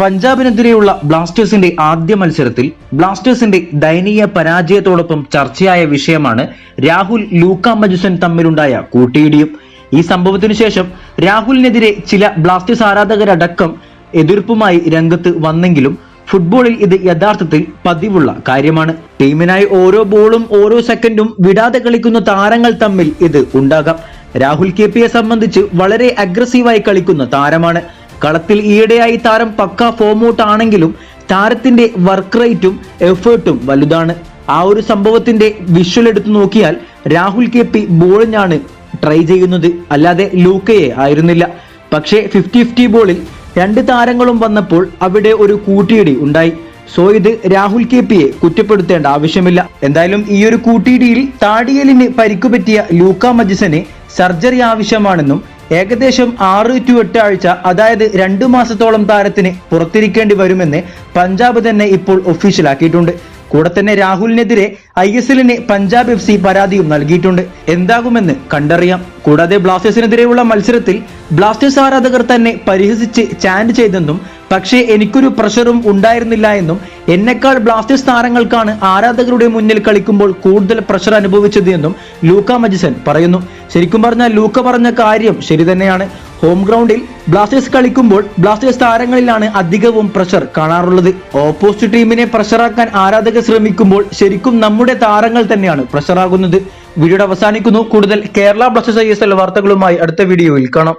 പഞ്ചാബിനെതിരെയുള്ള ബ്ലാസ്റ്റേഴ്സിന്റെ ആദ്യ മത്സരത്തിൽ ബ്ലാസ്റ്റേഴ്സിന്റെ ദയനീയ പരാജയത്തോടൊപ്പം ചർച്ചയായ വിഷയമാണ് രാഹുൽ ലൂക്ക മജുസൻ തമ്മിലുണ്ടായ കൂട്ടിയിടിയും. ഈ സംഭവത്തിനു ശേഷം രാഹുലിനെതിരെ ചില ബ്ലാസ്റ്റേഴ്സ് ആരാധകരടക്കം എതിർപ്പുമായി രംഗത്ത് വന്നെങ്കിലും ഫുട്ബോളിൽ ഇത് യഥാർത്ഥത്തിൽ പതിവുള്ള കാര്യമാണ്. ടീമിനായി ഓരോ ബോളും ഓരോ സെക്കൻഡും വിടാതെ കളിക്കുന്ന താരങ്ങൾ തമ്മിൽ ഇത് ഉണ്ടാകാം. രാഹുൽ കെ പിയെ സംബന്ധിച്ച് വളരെ അഗ്രസീവായി കളിക്കുന്ന താരമാണ്. കളത്തിൽ ഈയിടെയായി താരം പക്ക ആണെങ്കിലും താരത്തിന്റെ വർക്ക് റേറ്റും എഫേർട്ടും വലുതാണ്. ആ ഒരു സംഭവത്തിന്റെ വിഷ്വൽ എടുത്തു നോക്കിയാൽ രാഹുൽ കെ പി ബോളിനാണ് ട്രൈ ചെയ്യുന്നത്. അല്ലാതെ ലൂക്കയെ ആയിരുന്നില്ല. പക്ഷേ ഫിഫ്റ്റി ഫിഫ്റ്റി ബോളിൽ രണ്ട് താരങ്ങളും വന്നപ്പോൾ അവിടെ ഒരു കൂട്ടിയിടി ഉണ്ടായി. സോ ഇത് രാഹുൽ കെ പിയെ കുറ്റപ്പെടുത്തേണ്ട ആവശ്യമില്ല. എന്തായാലും ഈ ഒരു കൂട്ടിയിടിയിൽ താടിയലിന് പരിക്കുപറ്റിയ ലൂക്ക മജിസന് സർജറി ആവശ്യമാണെന്നും ഏകദേശം ആറ് ടു എട്ട് ആഴ്ച അതായത് രണ്ടു മാസത്തോളം താരത്തിന് പുറത്തിരിക്കേണ്ടി വരുമെന്ന് പഞ്ചാബ് തന്നെ ഇപ്പോൾ ഒഫീഷ്യലാക്കിയിട്ടുണ്ട് കൂടെ തന്നെ രാഹുലിനെതിരെ ഐ എസ് എല്ലിന് പഞ്ചാബ് എഫ് സി പരാതിയും നൽകിയിട്ടുണ്ട്. എന്താകുമെന്ന് കണ്ടറിയാം. കൂടാതെ ബ്ലാസ്റ്റേഴ്സിനെതിരെയുള്ള മത്സരത്തിൽ ബ്ലാസ്റ്റേഴ്സ് ആരാധകർ തന്നെ പരിഹസിച്ച് ചാൻഡ് ചെയ്തെന്നും പക്ഷേ എനിക്കൊരു പ്രഷറും ഉണ്ടായിരുന്നില്ല എന്നും എന്നെക്കാൾ ബ്ലാസ്റ്റേഴ്സ് താരങ്ങൾക്കാണ് ആരാധകരുടെ മുന്നിൽ കളിക്കുമ്പോൾ കൂടുതൽ പ്രഷർ അനുഭവിച്ചത് എന്നും ലൂക്ക മജിസൻ പറയുന്നു. ശരിക്കും പറഞ്ഞാൽ ലൂക്ക പറഞ്ഞ കാര്യം ശരി തന്നെയാണ്. ഹോം ഗ്രൗണ്ടിൽ ബ്ലാസ്റ്റേഴ്സ് കളിക്കുമ്പോൾ ബ്ലാസ്റ്റേഴ്സ് താരങ്ങളിലാണ് അധികവും പ്രഷർ കാണാറുള്ളത്. ഓപ്പോസിറ്റ് ടീമിനെ പ്രഷറാക്കാൻ ആരാധകർ ശ്രമിക്കുമ്പോൾ ശരിക്കും നമ്മുടെ താരങ്ങൾ തന്നെയാണ് പ്രഷറാകുന്നത് വീഡിയോ അവസാനിക്കുന്നു. കൂടുതൽ കേരള ബ്ലാസ്റ്റേഴ്സ് ഐ വാർത്തകളുമായി അടുത്ത വീഡിയോയിൽ കാണാം.